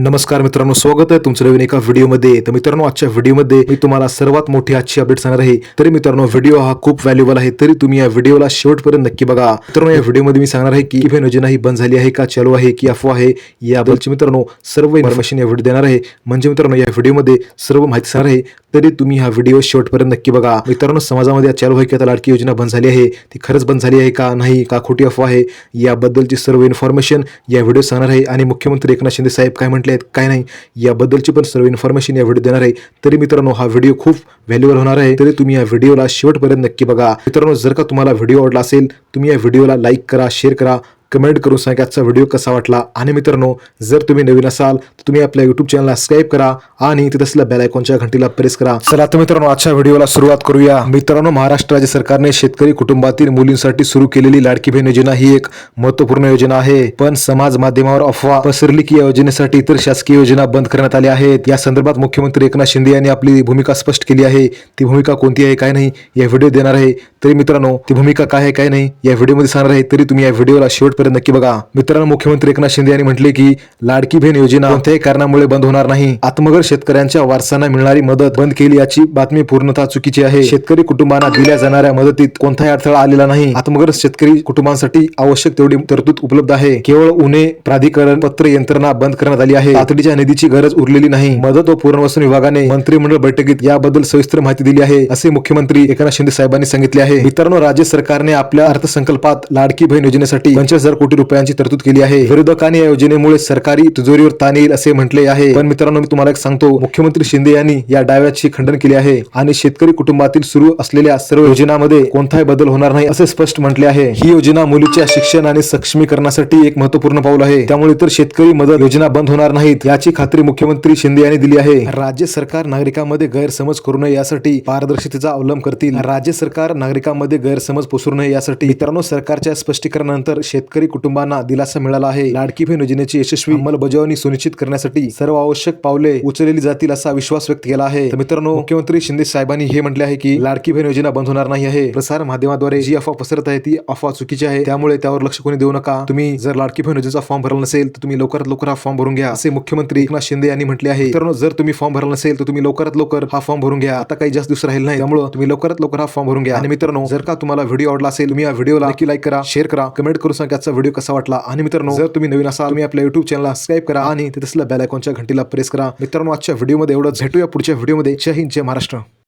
नमस्कार मित्रांनो स्वागत आहे तुमचं नवीन एका व्हिडिओमध्ये. तर मित्रांनो आजच्या व्हिडिओमध्ये मी तुम्हाला सर्वात मोठी आजची अपडेट सांगणार आहे. तरी मित्रांनो व्हिडिओ हा खूप व्हॅल्युबल आहे. तरी तुम्ही या व्हिडिओला शेवटपर्यंत नक्की बघा. मित्रांनो या व्हिडिओमध्ये मी सांगणार आहे की इव्हेन योजना ही बंद झाली आहे का चालू आहे की अफवा आहे याबद्दलची मित्रांनो सर्व इन्फॉर्मेशन या व्हिडिओ देणार आहे. म्हणजे मित्रांनो या व्हिडिओमध्ये सर्व माहिती सांगणार आहे. तरी तुम्ही हा व्हिडिओ शेवटपर्यंत नक्की बघा. मित्रांनो समाजामध्ये चालू आहे की आता लाडकी योजना बंद झाली आहे. ती खरंच बंद झाली आहे का नाही का खोटी अफवा आहे याबद्दलची सर्व इन्फॉर्मेशन या व्हिडिओ सांगणार आहे. आणि मुख्यमंत्री एकनाथ शिंदे साहेब काय म्हटले आहेत काय नाही याबद्दलची पण सर्व इन्फॉर्मेशन या व्हिडिओ देणार आहे. तरी मित्रांनो हा व्हिडिओ खूप व्हॅल्युएबल होणार आहे. तरी तुम्ही या व्हिडिओला शेवटपर्यंत नक्की बघा. मित्रांनो जर का तुम्हाला व्हिडिओ आवडला असेल तुम्ही या व्हिडिओला लाईक करा शेअर करा. कमेंट करून सांगा आजचा व्हिडिओ कसा वाटला. आणि मित्रांनो जर तुम्ही नवीन असाल तर तुम्ही आपल्या युट्यूब चॅनलला सबस्क्राईब करा आणि तिथे असल्या बेल आयकॉनच्या घंटीला प्रेस करा. चला आता मित्रांनो आजच्या व्हिडिओला सुरुवात करूया. मित्रांनो महाराष्ट्र राज्य सरकारने शेतकरी कुटुंबातील मुलींसाठी सुरू केलेली लाडकी बहीण योजना ही एक महत्त्वपूर्ण योजना आहे. पण समाज माध्यमावर अफवा पसरली की या योजनेसाठी इतर शासकीय योजना बंद करण्यात आल्या आहेत. या संदर्भात मुख्यमंत्री एकनाथ शिंदे यांनी आपली भूमिका स्पष्ट केली आहे. ती भूमिका कोणती आहे काय नाही या व्हिडिओ देणार आहे. तरी मित्रांनो ती भूमिका काय आहे काय नाही या व्हिडिओमध्ये सांगणार आहे. तरी तुम्ही या व्हिडिओला शेवटपर्यंत नक्की बघा मित्रांनो मुख्यमंत्री एकनाथ शिंदे यांनी म्हटले की लाडकी बहीण योजना कोणत्याही कारणामुळे बंद होणार नाही. आत्मगर शेतकऱ्यांच्या वारसांना मिळणारी मदत बंद केली याची बातमी पूर्णतः चुकीची आहे. शेतकरी कुटुंबांना दिल्या जाणाऱ्या मदतीत कोणताही अडथळा आलेला नाही. आत्मगर शेतकरी कुटुंबांसाठी आवश्यक तेवढी तरतूद उपलब्ध आहे. केवळ उन्हे प्राधिकरण पत्र यंत्रणा बंद करण्यात आली आहे. तातडीच्या निधीची गरज उरलेली नाही. मदत व पुनर्वसन विभागाने मंत्रिमंडळ बैठकीत याबद्दल सविस्तर माहिती दिली आहे असे मुख्यमंत्री एकनाथ शिंदे साहेबांनी सांगितले आहे. मित्रांनो राज्य सरकारने आपल्या अर्थसंकल्पात लाडकी बहीण योजनेसाठी पंचवीस हजार कोटी रुपयांची तरतूद केली आहे. विरोधकांनी या योजनेमुळे सरकारी तिजोरीवर ताण येईल असे म्हटले आहे. पण मित्रांनो मी तुम्हाला एक सांगतो. मुख्यमंत्री शिंदे यांनी या डाव्याची खंडन केले आहे आणि शेतकरी कुटुंबातील सुरू असलेल्या सर्व योजनांमध्ये कोणताही बदल होणार नाही असे स्पष्ट म्हटले आहे. ही योजना मुलीच्या शिक्षण आणि सक्षमीकरणासाठी एक महत्त्वपूर्ण पाऊल आहे. त्यामुळे इतर शेतकरी मदत योजना बंद होणार नाहीत याची खात्री मुख्यमंत्री शिंदे यांनी दिली आहे. राज्य सरकार नागरिकांमध्ये गैरसमज करू नये यासाठी पारदर्शकतेचा अवलंब करतील. राज्य सरकार नागरिकांमध्ये गैरसमज पसरू नये यासाठी मित्रांनो सरकारच्या स्पष्टीकरणानंतर शेतकरी कुटुंबांना दिलासा मिळाला आहे. लाडकी बहीण योजनेची यशस्वी अंमलबजावणी सुनिश्चित करण्यासाठी सर्व आवश्यक पावले उचलली जातील असा विश्वास व्यक्त केला आहे. तर मित्रांनो मुख्यमंत्री शिंदे साहेबांनी हे म्हटले आहे की लाडकी बहीण योजना बंद होणार नाही आहे. प्रसार माध्यमाद्वारे जी अफवा पसरत आहे ती अफवा चुकीची आहे. त्यामुळे त्यावर लक्ष कोणी देऊ नका. तुम्ही जर लाडकी बहीण योजनेचा फॉर्म भरला नसेल तर तुम्ही लवकरात लवकर हा फॉर्म भरून घ्या असे मुख्यमंत्री एकनाथ शिंदे यांनी म्हटले आहे. तर जर तुम्ही फॉर्म भरला नसेल तर तुम्ही लवकरात लवकर हा फॉर्म भरून घ्या. आता काही जास्त दिवस राहील नाही त्यामुळे तुम्ही लवकरात लवकर हा फॉर्म भरून घ्या. आणि मित्रांनो जर का तुम्हाला व्हिडिओ आवडला असेल तुम्ही या व्हिडिओला लाईक करा शेअर करा कमेंट करू सांगा आजचा व्हिडिओ कसा वाटला? आणि मित्रांनो जर तुम्ही नवीन असाल तुम्ही आपल्या युट्यूब चॅनलला सबस्क्राईब करा आणि तिथे बेल आयकॉनच्या घंटीला प्रेस करा. मित्रांनो आजच्या व्हिडिओमध्ये एवढं भेटूया पुढच्या व्हिडिओमध्ये जय हिंद जय महाराष्ट्र.